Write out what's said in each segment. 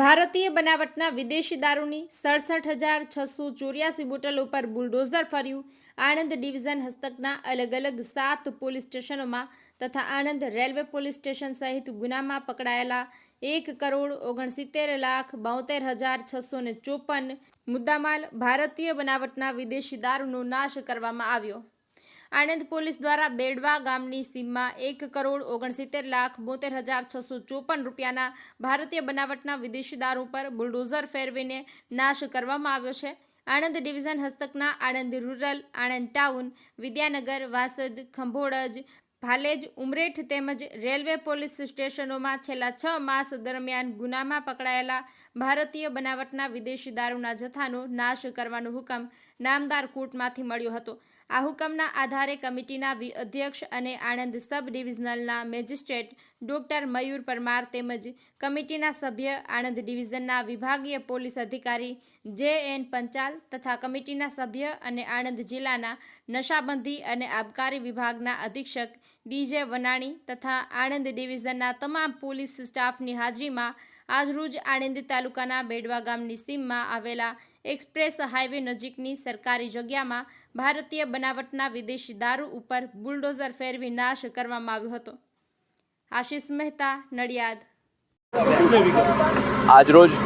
ભારતીય બનાવટના વિદેશી દારૂની સડસઠ હજાર છસો ચોર્યાસી બોટલ ઉપર બુલડોઝર ફર્યું. આણંદ ડિવિઝન હસ્તકના અલગ અલગ સાત પોલીસ સ્ટેશનોમાં તથા આણંદ રેલવે પોલીસ સ્ટેશન સહિત ગુનામાં પકડાયેલા એક કરોડ ઓગણસિત્તેર લાખ બોતેર હજાર છસો ને ચોપન મુદ્દામાલ ભારતીય બનાવટના વિદેશી દારૂનો નાશ કરવામાં આવ્યો. આણંદ પોલીસ દ્વારા બેડવા ગામની સીમમાં એક કરોડ ઓગણસિત્તેર લાખ બોતેર હજાર છસો ચોપન રૂપિયાના ભારતીય બનાવટના વિદેશી દારૂ પર બુલડોઝર ફેરવીને નાશ કરવામાં આવ્યો છે. આણંદ ડિવિઝન હસ્તકના આણંદ રૂરલ, આણંદ ટાઉન, વિદ્યાનગર, વાસદ, ખંભોળજ, ભાલેજ, ઉમરેઠ તેમજ રેલવે પોલીસ સ્ટેશનોમાં છેલ્લા છ માસ દરમિયાન ગુનામાં પકડાયેલા ભારતીય બનાવટના વિદેશી દારૂના જથ્થાનો નાશ કરવાનો હુકમ નામદાર કોર્ટમાંથી મળ્યો હતો. આ હુકમના આધારે કમિટીના અધ્યક્ષ અને આણંદ સબ ડિવિઝનલના મેજિસ્ટ્રેટ ડોક્ટર મયુર પરમાર તેમજ કમિટીના સભ્ય આણંદ ડિવિઝનના વિભાગીય પોલીસ અધિકારી જે એન પંચાલ તથા કમિટીના સભ્ય અને આણંદ જિલ્લાના નશાબંધી અને આબકારી વિભાગના અધિક્ષક ડીજે વનાણી તથા આણંદ ડિવિઝનના તમામ પોલીસ સ્ટાફની હાજરીમાં આજરોજ આણંદ તાલુકાના બેડવા ગામની સીમમાં આવેલા એક્સપ્રેસ હાઈવે નજીકની સરકારી જગ્યામાં ભારતીય બનાવટના વિદેશી દારૂ ઉપર બુલડોઝર ફેરવી નાશ કરવામાં આવ્યો હતો. આશિષ મહેતા, નડિયાદ. આજરોજ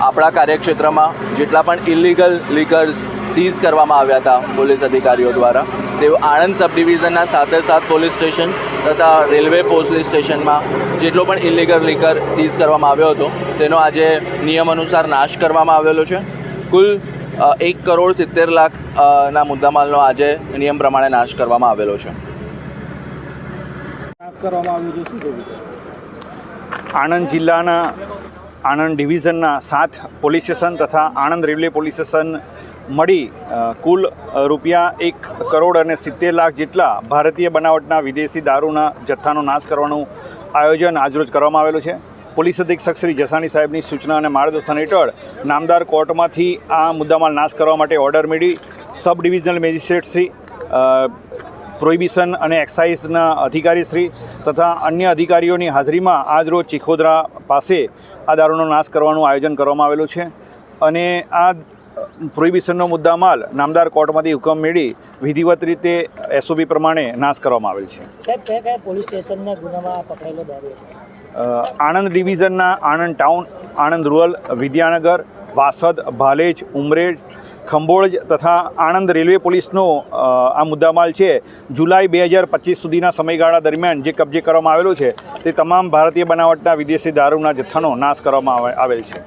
આપણા કાર્યક્ષેત્રમાં જેટલા પણ ઇલીગલ લીકર્સ સીઝ કરવામાં આવ્યા હતા પોલીસ અધિકારીઓ દ્વારા તે આણંદ સબ ડિવિઝનના સાથે સાત પોલીસ સ્ટેશન તથા રેલવે પોલીસ સ્ટેશનમાં જેટલો પણ ઇલીગલ લીકર સીઝ કરવામાં આવ્યો હતો તેનો આજે નિયમ અનુસાર નાશ કરવામાં આવેલો છે. કુલ એક કરોડ સિત્તેર લાખ ના મુદ્દામાલનો આજે નિયમ પ્રમાણે નાશ કરવામાં આવેલો છે. નાશ કરવામાં આવ્યું છે શું આણંદ જિલ્લાના આણંદ ડિવિઝનના સાત પોલીસ સ્ટેશન તથા આણંદ રેલવે પોલીસ સ્ટેશન મળી કુલ રૂપિયા એક કરોડ અને સિત્તેર લાખ જેટલા ભારતીય બનાવટના વિદેશી દારૂના જથ્થાનો નાશ કરવાનું આયોજન આજરોજ કરવામાં આવેલું છે. પોલીસ અધિક્ષક શ્રી જસાણી સાહેબની સૂચના અને માર્ગદર્શન હેઠળ નામદાર કોર્ટમાંથી આ મુદ્દામાલ નાશ કરવા માટે ઓર્ડર મેળવી sub divisional magistrate Shri prohibition અને એક્સાઇઝના અધિકારીશ્રી તથા અન્ય અધિકારીઓની હાજરીમાં આજરોજ ચિખોદરા પાસે આ દારૂનો નાશ કરવાનું આયોજન કરવામાં આવેલું છે. અને આ પ્રોહિબિશનનો મુદ્દામાલ નામદાર કોર્ટમાંથી હુકમ મેળવી વિધિવત રીતે એસઓપી પ્રમાણે નાશ કરવામાં આવેલ છે. સાહેબ કયા કયા પોલીસ સ્ટેશનના ગુનામાં પકડાયેલો દારૂ આણંદ ડિવિઝનના આણંદ ટાઉન આણંદ રૂરલ વિદ્યાનગર વાસદ, ભાલેજ, ઉમરેજ, ખંભોળજ તથા આણંદ રેલવે પોલીસનો આ મુદ્દામાલ છે. જુલાઈ બે હજાર પચીસ સુધીના સમયગાળા દરમિયાન જે કબજે કરવામાં આવેલો છે, તે તમામ ભારતીય બનાવટના વિદેશી દારૂના જથ્થાનો નાશ કરવામાં આવે- આવેલ છે.